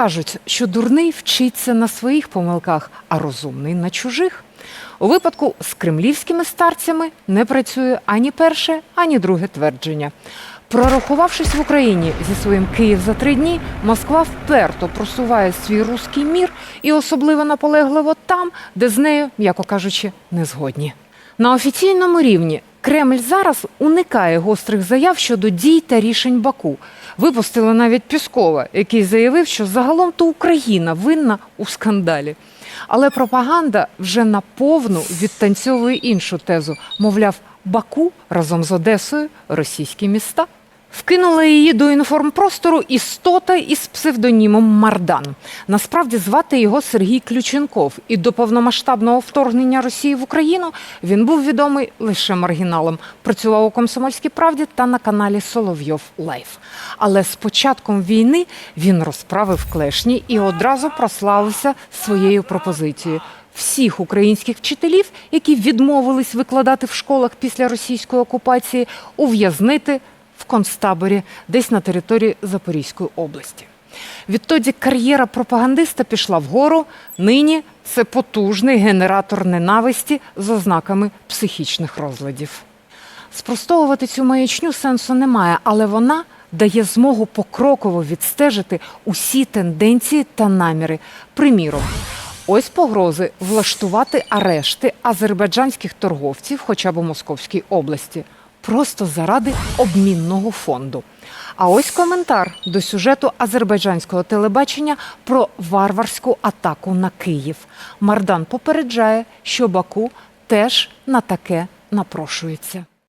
Кажуть, що дурний вчиться на своїх помилках, а розумний на чужих. У випадку з кремлівськими старцями не працює ані перше, ані друге твердження. Прорахувавшись в Україні зі своїм Київ за три дні, Москва вперто просуває свій руський мір і особливо наполегливо там, де з нею, м'яко кажучи, не згодні. На офіційному рівні Кремль зараз уникає гострих заяв щодо дій та рішень Баку. Випустили навіть Піскова, який заявив, що загалом то Україна винна у скандалі. Але пропаганда вже наповну відтанцьовує іншу тезу. Мовляв, Баку разом з Одесою російські міста. Вкинула її до інформпростору істота із псевдонімом Мардан. Насправді звати його Сергій Ключенков, і до повномасштабного вторгнення Росії в Україну він був відомий лише маргіналом. Працював у комсомольській правді та на каналі Соловйов Лайф. Але з початком війни він розправив клешні і одразу прославився своєю пропозицією. Всіх українських вчителів, які відмовились викладати в школах після російської окупації, ув'язнити в концтаборі десь на території Запорізької області. Відтоді кар'єра пропагандиста пішла вгору. Нині це потужний генератор ненависті з ознаками психічних розладів. Спростовувати цю маячню сенсу немає, але вона дає змогу покроково відстежити усі тенденції та наміри. Приміром, ось погрози влаштувати арешти азербайджанських торговців, хоча б у Московській області, просто заради обмінного фонду. А ось коментар до сюжету азербайджанського телебачення про варварську атаку на Київ. Мардан попереджає, що Баку теж на таке напрошується.